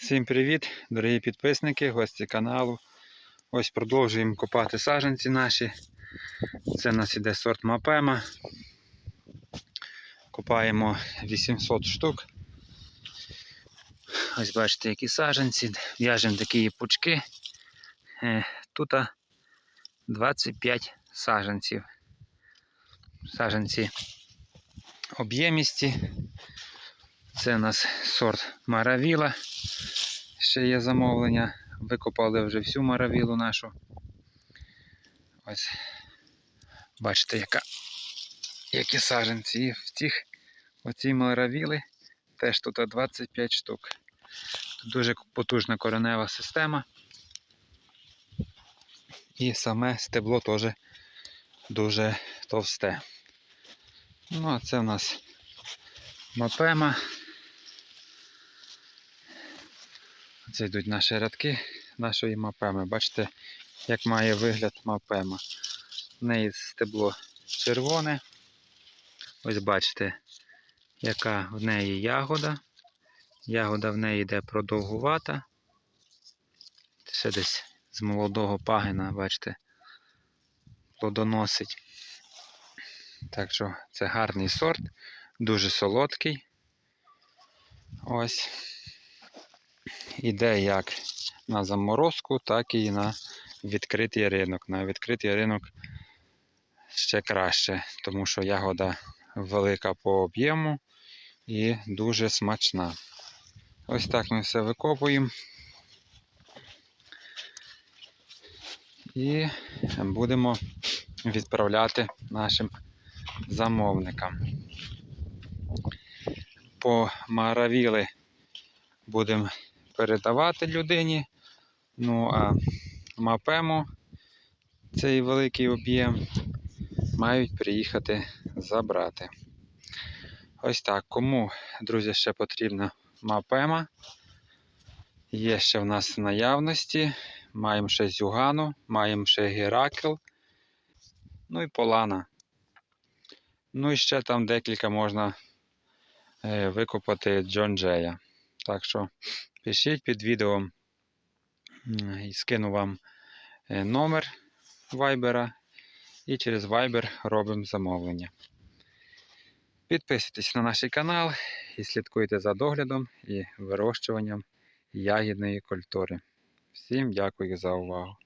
Всім привіт, дорогі підписники, гості каналу. Ось продовжуємо копати саджанці наші. Це у нас іде сорт Мапема. Копаємо 800 штук. Ось бачите, які саджанці. В'яжемо такі пучки. Е, Тут 25 саджанців. Саджанці об'ємісті. Це у нас сорт Маравіла. Ще є замовлення. Викопали вже всю маравілу нашу. Ось. Бачите, яка, які саджанці. І в цих оцій маравіли теж тут 25 штук. Дуже потужна коренева система. І саме стебло теж дуже товсте. Ну, а це в нас мапема. Це йдуть наші рядки нашої мапеми. Бачите, як має вигляд мапема. В неї стебло червоне. Ось бачите, яка в неї ягода. Ягода в неї йде продовгувата. Ще десь з молодого пагина, бачите, плодоносить. Так що це гарний сорт, дуже солодкий. Ось іде як на заморозку, так і на відкритий ринок. На відкритий ринок ще краще, тому що ягода велика по об'єму і дуже смачна. Ось так ми все викопуємо. І будемо відправляти нашим замовникам. По маравіли будемо передавати людині. Ну а мапему цей великий об'єм мають приїхати забрати. Ось так. Кому, друзі, ще потрібна мапема? Є ще в нас наявності. Маємо ще зюгану, маємо ще геракл, ну і полана. Ну і ще там декілька можна е, викопати Джон Джея. Так що пишіть під відео і скину вам е, номер вайбера. І через Viber робимо замовлення. Підписуйтесь на наш канал і слідкуйте за доглядом і вирощуванням ягідної культури. Всім дякую за увагу!